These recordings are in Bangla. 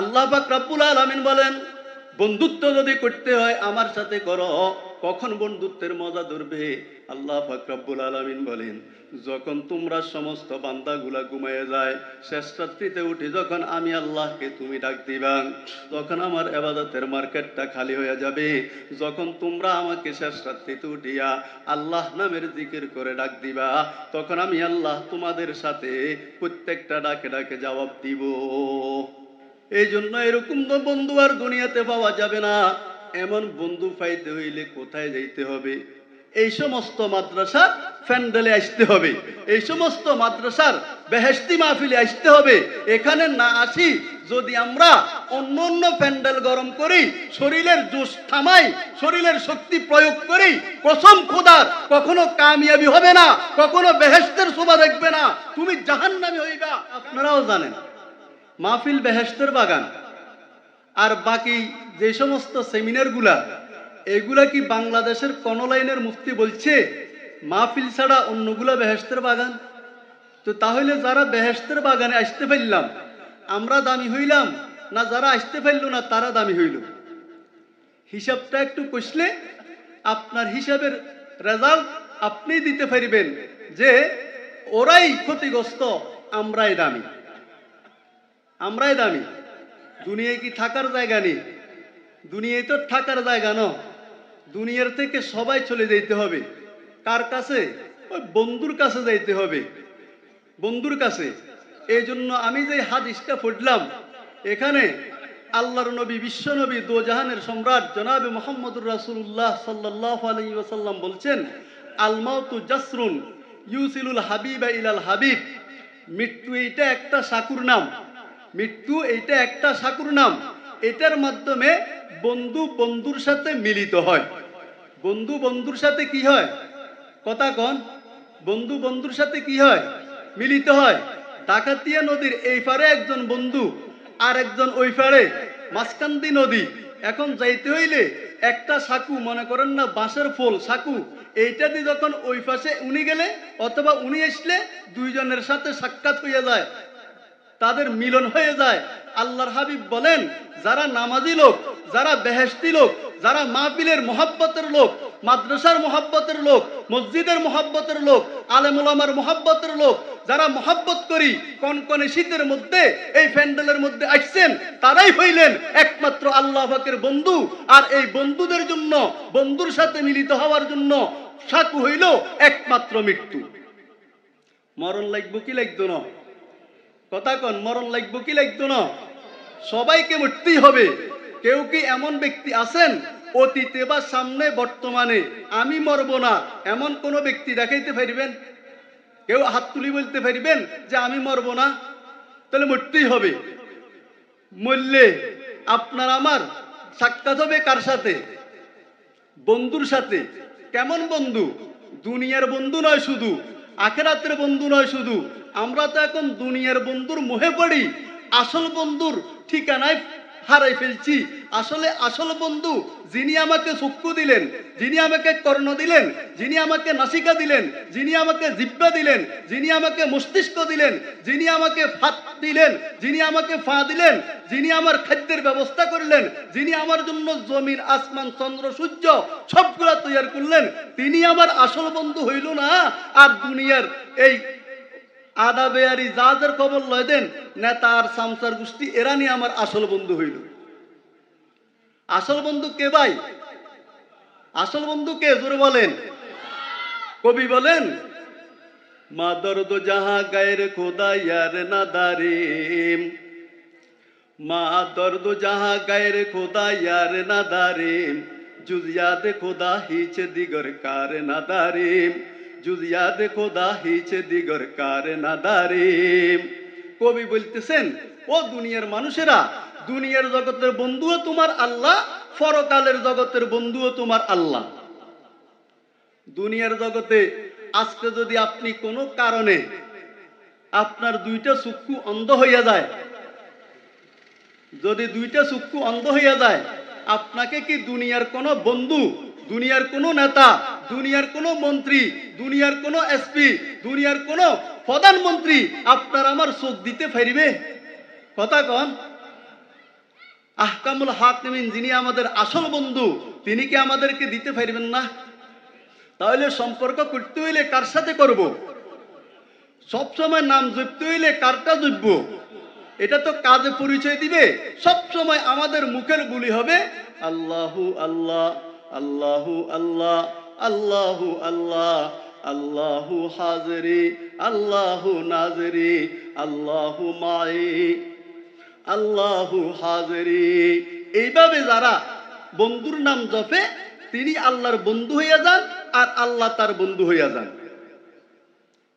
আল্লাহ পাক রাব্বুল আলামিন বলেন, বন্ধুত্ব যদি করতে হয় আমার সাথে করো। কখন বন্ধুত্বের মজা ধরবে? আল্লাহ পাক রাব্বুল আলামিন বলেন, যখন তোমরা সমস্ত বান্দাগুলা ঘুমায় যায়, শেষ রাত্রিতে উঠে যখন আমি আল্লাহকে তুমি ডাক দিবা, তখন আমার এবাদতের মার্কেটটা খালি হয়ে যাবে। যখন তোমরা আমাকে শেষ রাত্রিতে উঠিয়া আল্লাহ নামের জিকির করে ডাক দিবা, তখন আমি আল্লাহ তোমাদের সাথে প্রত্যেকটা ডাকে ডাকে জবাব দিব। এই জন্য এরকম তো বন্ধু আর দুনিয়াতে পাওয়া যাবে না। এমন বন্ধু পাইতে হইলে কোথায় যাইতে হবে? এই সমস্ত মাদ্রাসার ফ্যান্ডেলে আসতে হবে। এই সমস্ত মাদ্রাসার বেহেস্তি মাহফিলে আসতে হবে। এখানে না আসি যদি আমরা অন্য অন্য প্যান্ডেল গরম করি, শরীরের জোশ থামাই, শরীরের শক্তি প্রয়োগ করি, কসম খোদার, কখনো কামিয়াবি হবে না, কখনো বেহেস্তের শোভা দেখবে না। তুমি জাহান্নামী হইবা, আপনারাও জানেন। মাহফিল বেহেস্তের বাগান। আর বাকি যে সমস্ত সেমিনারগুলা, এগুলা কি বাংলাদেশের কোন লাইনের মুফতি বলছে, মাহফিল ছাড়া অন্যগুলা বেহেস্তের বাগান? তো তাহলে যারা বেহেস্তের বাগানে আসতে পারলাম, আমরা দামি হইলাম, না যারা আসতে পারল না, তারা দামি হইল? হিসাবটা একটু কষলে আপনার হিসাবের রেজাল্ট আপনি দিতে পারবেন যে, ওরাই ক্ষতিগ্রস্ত, আমরাই দামি। আমরাই দামি। দুনিয়ায় কি থাকার জায়গা নেই? দুনিয়ায় তো থাকার জায়গা ন। দুনিয়ার থেকে সবাই চলে যেতে হবে। কার কাছে? ওই বন্ধুর কাছে যাইতে হবে। বন্ধুর কাছে। এই জন্য আমি যে হাদিসটা পড়লাম, এখানে আল্লাহর নবী, বিশ্ব নবী দোজাহানের সম্রাট জনাবে মোহাম্মদুর রাসুল্লাহ সাল্লাহ আলী ওসাল্লাম বলছেন, আলমাউতু জাসরুন ইউসিলুল হাবিবা ইলাল হাবিব। মৃত্যু এইটা একটা সাকুর নাম। মৃত্যু এইটা একটা সাকুর নাম। এটার মাধ্যমে বন্ধু বন্ধুর সাথে মিলিত হয়। বন্ধু বন্ধুর সাথে কি হয়? কথা কন। বন্ধু বন্ধুর সাথে কি হয়? মিলিত হয়। ডাকাতিয়া নদীর এই পারে একজন বন্ধু আর একজন ওই পারে মাসকান্দি নদী। এখন যাইতে হইলে একটা সাকু, মনে করেন না, বাঁশের ফুল, সাকু, এইটা দিয়ে যখন ওই পাশে উনি গেলে অথবা উনি আসলে দুইজনের সাথে সাক্ষাৎ হইয়া যায়। তাদের মিলন হয়ে যায়। আল্লাহর হাবিব বলেন, যারা নামাজি লোক, যারা বেহেস্তি লোক, যারা মাহফিলের মোহাব্বতের লোক, মাদ্রাসার মোহাব্বতের লোক, মসজিদের মোহাব্বতের লোক, আলেমুলামার মোহাব্বতের লোক, যারা মোহাব্বত করি, কনকনে শীতের মধ্যে, এই প্যান্ডেলের মধ্যে আসছেন, তারাই হইলেন একমাত্র আল্লাহ বন্ধু। আর এই বন্ধুদের জন্য, বন্ধুর সাথে মিলিত হওয়ার জন্য সাকু হইল একমাত্র মৃত্যু। মরণ লাগবো কি লাগতো না? কথা কন, মরণ লাগবো কি লাগতো না? সবাইকে মরতেই হবে। কেউ কি এমন ব্যক্তি আছেন? অতীতে বা সামনে, বর্তমানে। আমি মরবো না। এমন কোন ব্যক্তি দেখাইতে পারিবেন? কেউ হাত তুলি বলতে পারিবেন যে আমি মরবো না? তাহলে মরতেই হবে। মরলে আপনার আমার সাক্ষাৎ হবে কার সাথে? বন্ধুর সাথে। কেমন বন্ধু? দুনিয়ার বন্ধু নয় শুধু, আখেরাতের বন্ধু নয় শুধু। আমরা তো এখন দুনিয়ার বন্ধুর মোহে পড়ি, আসল বন্ধুর ঠিকানায় হারাই ফেলছি। আসলে আসল বন্ধু যিনি আমাকে চক্ষু দিলেন, যিনি আমাকে কর্ণ দিলেন, যিনি আমাকে নাসিকা দিলেন, যিনি আমাকে জিব্বা দিলেন, যিনি আমাকে মস্তিষ্ক দিলেন, যিনি আমাকে ফাত দিলেন, যিনি আমাকে ফা দিলেন, যিনি আমার খাদ্যের ব্যবস্থা করলেন, যিনি আমার জন্য জমিন, আসমান, চন্দ্র, সূর্য সবগুলা তৈরি করলেন, তিনি আমার আসল বন্ধু হইল না। আর দুনিয়ার এই আদা বেয়ারি যাদের খবর লয় দেন, নেতা আর সামসার গোষ্ঠী, এরা নিয়ে আমার আসল বন্ধু হইল। আসল বন্ধু কে ভাই? আসল বন্ধু কে? জোরে বলেন। কবি বলেন, মা দর্দ যাহা গায়ের খোদা ইয়ার না দারিম। মা দর্দ যাহা গায়ের খোদা ইয়ার না দারিম। জুজিয়াদ খোদা হিচে দিগর কার জুজিয়াদ খোদা হিচে দিগর কার না দারিম কবি বলতেছেন, ও দুনিয়ার মানুষেরা, দুনিয়ার জগতের বন্ধুও তোমার আল্লাহ, পরকালের জগতের বন্ধুও তোমার আল্লাহ। দুনিয়ার জগতে আজকে যদি আপনি কোনো কারণে আপনার দুইটা চক্ষু অন্ধ হইয়া যায়, যদি দুইটা চক্ষু অন্ধ হইয়া যায়, আপনাকে কি দুনিয়ার কোনো বন্ধু দুনিয়ার কোনো নেতা, দুনিয়ার কোনো মন্ত্রী, দুনিয়ার কোনো এসপি দুনিয়ার কোনো প্রধানমন্ত্রী আপনার আমার চোখ দিতে পারিবে? কথা কন। আহকামুল হাকিমিন যিনি আমাদের আসল বন্ধু, তিনি কি আমাদেরকে দিতে পারবেন না? তাহলে সম্পর্ক করতে হইলে কার সাথে করব? সবসময় নাম জপতে হইলে কারটা জপব? এটা তো কাজে পরিচয় দিবে। সবসময় আমাদের মুখের বুলি হবে, আল্লাহু আল্লাহ। আল্লাহু আল্লাহ আল্লাহু আল্লাহ, আল্লাহু হাজরি, আল্লাহু নাজরি, আল্লাহু মাই, আল্লাহু হাজরি। এইভাবে যারা বন্ধুর নাম জপে, তিনি আল্লাহর বন্ধু হইয়া যান আর আল্লাহ তার বন্ধু হইয়া যান।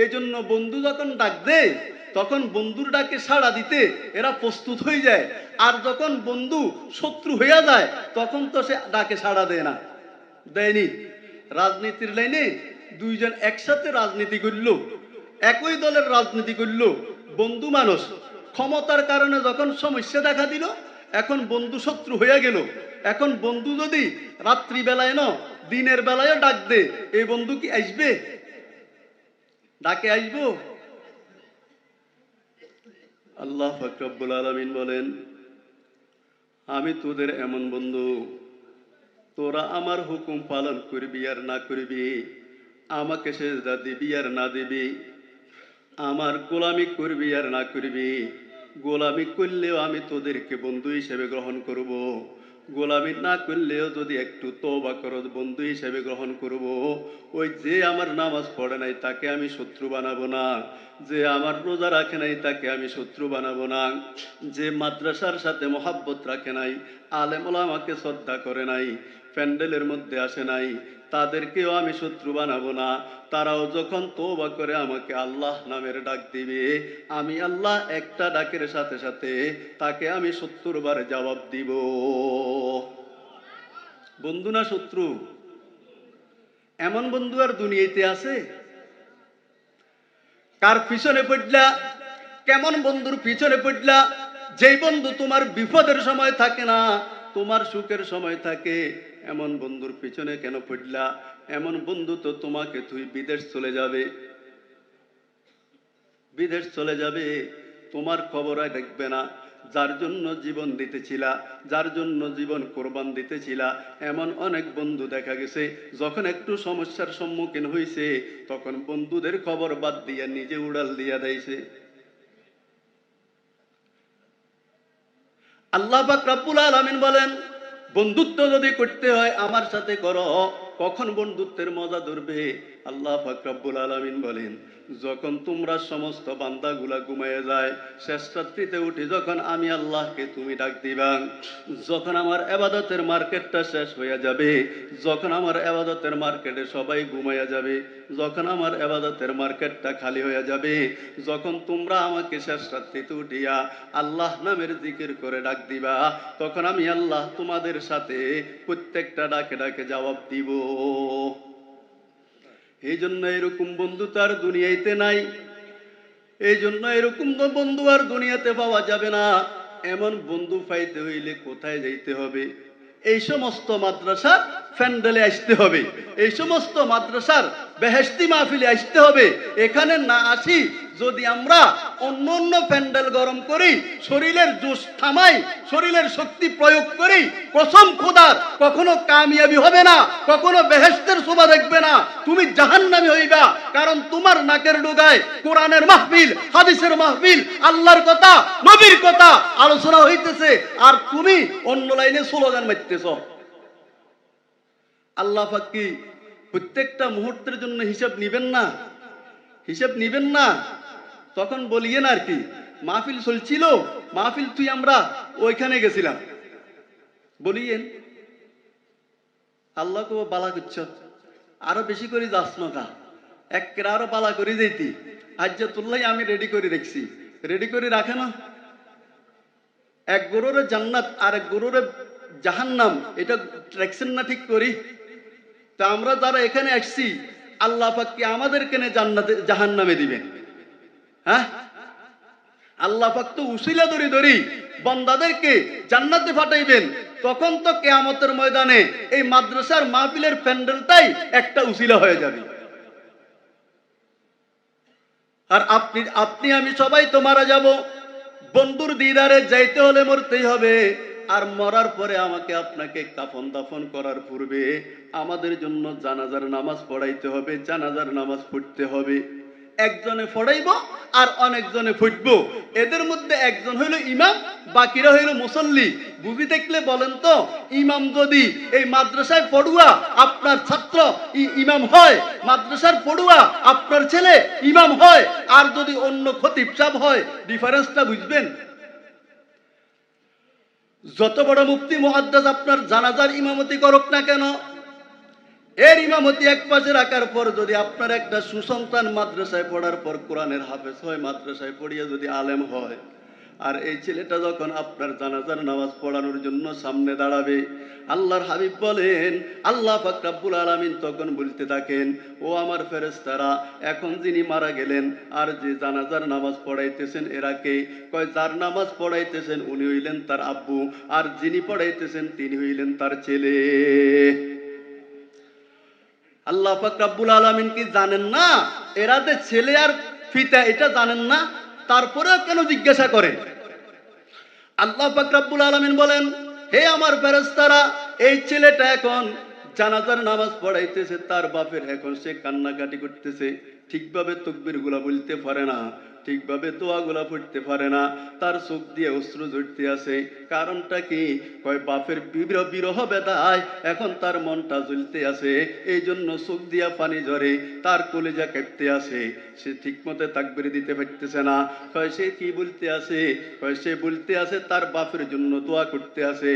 এই জন্য বন্ধু যখন ডাক দেয়, তখন বন্ধুর ডাকে সাড়া দিতে এরা প্রস্তুত হয়ে যায়। আর যখন বন্ধু শত্রু হইয়া যায়, তখন তো সে ডাকে সাড়া দেয় না। দেয়নি। রাজনীতির লাইনে দুইজন একসাথে রাজনীতি করল। একই দলের রাজনীতি করল। বন্ধু মানুষ ক্ষমতার কারণে যখন সমস্যা দেখা দিল, এখন বন্ধু শত্রু হইয়া গেল। এখন বন্ধু যদি রাত্রিবেলায় ন দিনের বেলায় ডাক দে এই বন্ধু কি আসবে? ডাকে আসব আল্লাহ ফকরব্বুল আলমিন বলেন, আমি তোদের এমন বন্ধু, তোরা আমার হুকুম পালন করবি আর না করবি, আমাকে সেজদা দিবি আর না দিবি, আমার গোলামি করবি আর না করবি, গোলামি করলেও আমি তোদেরকে বন্ধু হিসেবে গ্রহণ করব। গোলামি না করলেও যদি একটু তোবা করো, বন্ধু হিসেবে গ্রহণ করব। ওই যে আমার নামাজ পড়ে নাই, তাকে আমি শত্রু বানাবো না যে আমার রোজা রাখে নাই, তাকে আমি শত্রু বানাবো না যে মাদ্রাসার সাথে মহাব্বত রাখে নাই, আলেমলা আমাকে শ্রদ্ধা করে নাই, প্যান্ডেলের মধ্যে আসে নাই তাদেরকেও আমি শত্রু বানাবো না। তারাও যখন তোবা করে আমাকে আল্লাহ নামের ডাক দিবে, আমি আল্লাহ একটা ডাকের সাথে সাথে তাকে আমি সত্তর বার জবাব দিব। বন্ধু না শত্রু? এমন বন্ধু আর দুনিয়াতে আছে? কার পিছনে পড়লা? কেমন বন্ধুর পিছনে পড়লা? যেই বন্ধু তোমার বিপদের সময় থাকে না তোমার সুখের সময় থাকে। এমন বন্ধুর পিছনে কেন পড়লা এমন বন্ধু তো তোমাকে তুই বিদেশ চলে যাবে। বিদেশ চলে যাবে, তোমার খবর আর দেখবে না। যার জন্য জীবন দিতেছিলা, যার জন্য জীবন কোরবান দিতেছিলা, এমন অনেক বন্ধু দেখা গেছে। যখন একটু সমস্যার সম্মুখীন হয়েছে তখন বন্ধুদের খবর বাদ দিয়া নিজে উড়াল দিয়া দেয়ছে আল্লাহ পাক আলমিন আলামিন বলেন, বন্ধুত্ব যদি করতে হয় আমার সাথে করো, কখন বন্ধুত্বের মজা ধরবে? আল্লাহ ফাকরাবুল আলামিন বলেন যখন তোমরা সমস্ত বান্দাগুলা ঘুমায় যায়, শেষ রাত্রিতে উঠে যখন আমি আল্লাহকে তুমি ডাক দিবা, যখন আমার এবাদতের মার্কেটটা শেষ হয়ে যাবে, যখন আমার এবাদতের মার্কেটে সবাই ঘুমাইয়া যাবে, যখন আমার এবাদতের মার্কেটটা খালি হয়ে যাবে, যখন তোমরা আমাকে শেষ রাত্রিতে উঠিয়া আল্লাহ নামের জিকির করে ডাক দিবা, তখন আমি আল্লাহ তোমাদের সাথে প্রত্যেকটা ডাকে ডাকে জবাব দিব। এই জন্য এরকম বন্ধু তার দুনিয়াইতে নাই। এই জন্য এরকম বন্ধু আর দুনিয়াতে পাওয়া যাবে না। এমন বন্ধু পাইতে হইলে কোথায় যাইতে হবে? এই সমস্ত মাদ্রাসার ফ্যান্ডেলে আসতে হবে। এই সমস্ত মাদ্রাসার বেহেস্তি মাহফিলে আসতে হবে। এখানে না আসি যদি আমরা অন্য অন্য প্যান্ডেল গরম করি, শরীরের জোশ থামাই, শরীরের শক্তি প্রয়োগ করি, কসম খোদার, কখনো কামিয়াবি হবে না, কখনো বেহেস্তের শোভা দেখবে না, তুমি জাহান্নামি হইবা, কারণ তোমার নাকের ডুগায় কোরআনের মাহফিল, হাদিসের মাহফিল, আল্লাহর কথা, নবীর কথা আলোচনা হইতেছে, আর তুমি অন্য লাইনে স্লোগান মারতেছ। আল্লাহ ফাকি প্রত্যেকটা মুহূর্তের জন্য হিসাব নিবেন না? হিসাব নিবেন না? তখন বলিয়েন আর কি, মাহফিল চলছিল, মাহফিল তুই আমরা ওইখানে গেছিলাম। বলিয়েন, আল্লাহ কো বালা করছ, আরও বেশি করে যাস নকা একের আরও বালা করে যেতি আজ তুল্লাই আমি রেডি করে রেখছি। রেডি করে রাখে না? এক গরুরে জান্নাত, আর এক গরুরে জাহান্নাম, এটা ট্রেকশন না ঠিক করি? তা আমরা যারা এখানে আসছি, আল্লাহ পাক কি আমাদের কেনে জান্নাতে, জাহান্নামে দিবেন? হ্যাঁ? আল্লাহ পাক তো উসিলা ধরি ধরি বন্দাদেরকে জান্নাতে পাঠাইবেন। তখন তো কেয়ামতের ময়দানে এই মাদ্রাসার মাহফিলের প্যান্ডেলটাই একটা উসিলা হয়ে যাবে। আর আপনি আপনি, আমি সবাই তো মারা যাব। বন্ধুর দিদারে যাইতে হলে মরতেই হবে। আর মরার পরে আমাকে আপনাকে কাফন দাফন করার পূর্বে আমাদের জন্য জানাজার নামাজ পড়াইতে হবে, জানাজার নামাজ পড়তে হবে। একজনে পড়াইব আর অনেকজনে ফুটবো। এদের মধ্যে একজন হইল ইমাম, বাকিরা হইল মুসল্লি। বুঝি দেখলে বলেন তো, ইমাম যদি এই মাদ্রাসায় পড়ুয়া, আপনার ছাত্র ইমাম হয়, মাদ্রাসার পড়ুয়া, আপনার ছেলে ইমাম হয়, আর যদি অন্য খতিব সাহেব হয় ডিফারেন্সটা বুঝবেন? যত বড় মুফতি, মুহাদ্দাস আপনার জানাজার ইমামতি করুক না কেন? এর ইমামতি এক পাশে রাখার পর যদি আপনার একটা সুসন্তান মাদ্রাসায় পড়ার পর কোরআনের হাফেজ হয়, মাদ্রাসায় পড়িয়ে যদি আলেম হয়, আর এই ছেলেটা যখন আপনার জানাজার নামাজ পড়ানোর জন্য সামনে দাঁড়াবে, আল্লাহর হাবিব বলেন, আল্লাহ ফাকরাবুল আলামিন তখন বলতে থাকেন, ও আমার ফেরেস্তারা এখন যিনি মারা গেলেন আর যে জানাজার নামাজ পড়াইতেছেন এরা কে? কয়, যার নামাজ পড়াইতেছেন উনি হইলেন তার আব্বু, আর যিনি পড়াইতেছেন তিনি হইলেন তার ছেলে। আল্লাহ ফাকরাবুল আলমিন কি জানেন না? এরা যে ছেলে আর ফিতা এটা জানেন না? তারপরেও কেন জিজ্ঞাসা করেন আল্লাহ ফাকরাবুল আলমিন বলেন, হে আমার ফেরস্তারা এই ছেলেটা এখন জানাজার নামাজ পড়াইতেছে, তার বাপের এখন সে কান্নাকাটি করতেছে। ঠিকভাবে তকবিরগুলা বলতে পারে না। ঠিকভাবে দোয়াগুলা পড়তে পারে না। তার চোখ দিয়ে অশ্রু ঝরতে আছে। কারণটা কি? কয়, বাপের বিরহ বিরহ বেদায় এখন তার মনটা জ্বলতে আছে। এই জন্য চোখ দিয়া পানি ঝরে, তার কলেজা কাঁপতে আছে। সে ঠিক মতো তাকবির দিতে পারতেছে না। কয়, সে কি বলতে আছে? কয়, সে বলতে আছে তার বাপের জন্য দোয়া করতে আছে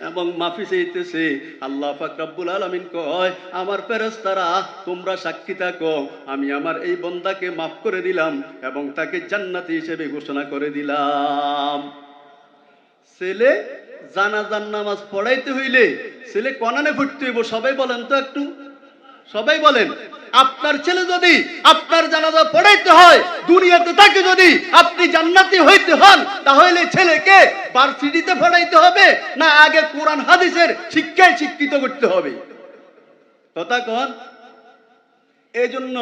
এবং মাফি চাইতেছে। আল্লাহ ফাকরাবুল আলমিন কয়, আমার ফেরেশতারা, তোমরা সাক্ষী থাকো। আমি আমার এই বন্দাকে মাফ করে দিলাম এবং তাকে জান্নাতি হিসেবে ঘোষণা করে দিলাম। ছেলে জানাজান নামাজ পড়াইতে হইলে ছেলে কনানে ফুটতে হইব, সবাই বলেন তো একটু। সবাই বলেন, আপনার ছেলে যদি আপনার জানাজা পড়াইতে হয়, দুনিয়াতে তাকে যদি আপনি জান্নাতি হইতে হন, তাহলে ছেলেকে ভার্সিটিতে পড়াইতে হবে, না আগে কোরআন, হাদিসের শিক্ষায় শিক্ষিত করতে হবে। কথা কন। এই জন্য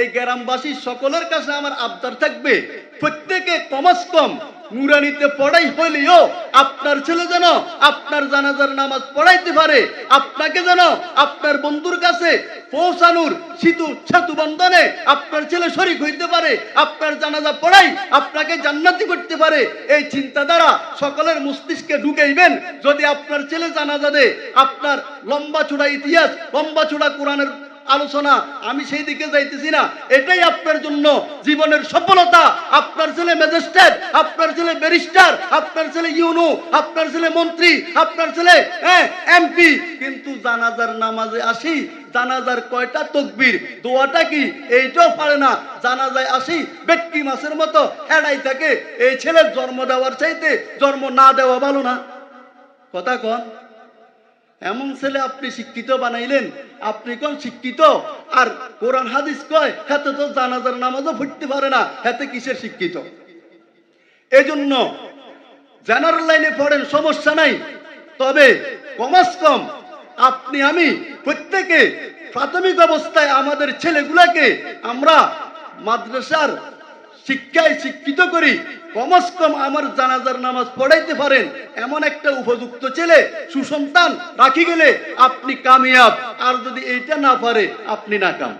এই গ্রামবাসী সকলের কাছে আমার আবদার থাকবে, প্রত্যেকে কমাস কম, নুরানিতে পড়াই হইলেও আপনার ছেলে যেন আপনার জানাজার নামাজ পড়াইতে পারে, আপনাকে যেন আপনার বন্ধুর কাছে পৌঁছানোর সেতু সেতু বন্ধনে আপনার ছেলে শরিক হইতে পারে, আপনার জানাজা পড়াই আপনাকে জান্নাতি করতে পারে, এই চিন্তাধারা সকলের মস্তিষ্কে ঢুকাইবেন, যদি আপনার ছেলে জানাজা দে আপনার লম্বা চূড়া ইতিহাস, লম্বা চূড়া কোরআনের আলোচনা, আমি সেই দিকে যাইতেছি না। এটাই আপনার জন্য জীবনের সফলতা। আপনার ছেলে ম্যাজিস্ট্রেট, আপনার ছেলে ব্যারিস্টার, আপনার ছেলে ইউনু, আপনার ছেলে মন্ত্রী, আপনার ছেলে হ্যাঁ এমপি। কিন্তু জানাজার নামাজে আসি, জানাজার কয়টা তকবির? দোয়াটা কি? এইটাও পারে না। জানাজায় আসি, বেটকি মাছের মতো হেডাই থাকে। এই ছেলের জন্ম দেওয়ার চাইতে জন্ম না দেওয়া ভালো না। কথা কন। এমন ছেলে আপনি শিক্ষিত বানাইলেন, আপনি কোন শিক্ষিত? আর কোরআন হাদিস কয়, হাতে তো জানাজার নামাজও ফুটতে পারে না, হাতে কিসের শিক্ষিত? এই জন্য জেনারেল লাইনে পড়েন, সমস্যা নাই। তবে কমাস কম, আপনি, আমি প্রত্যেকে প্রাথমিক অবস্থায় আমাদের ছেলেগুলাকে আমরা মাদ্রাসার শিক্ষায় শিক্ষিত করি। কমস কম আমার জানাজার নামাজ পড়াইতে পারেন। এমন একটা উপযুক্ত ছেলে, সুসন্তান, রাখি গেলে আপনি কামিয়াব। আর যদি এইটা না পারে, আপনি নাকাম।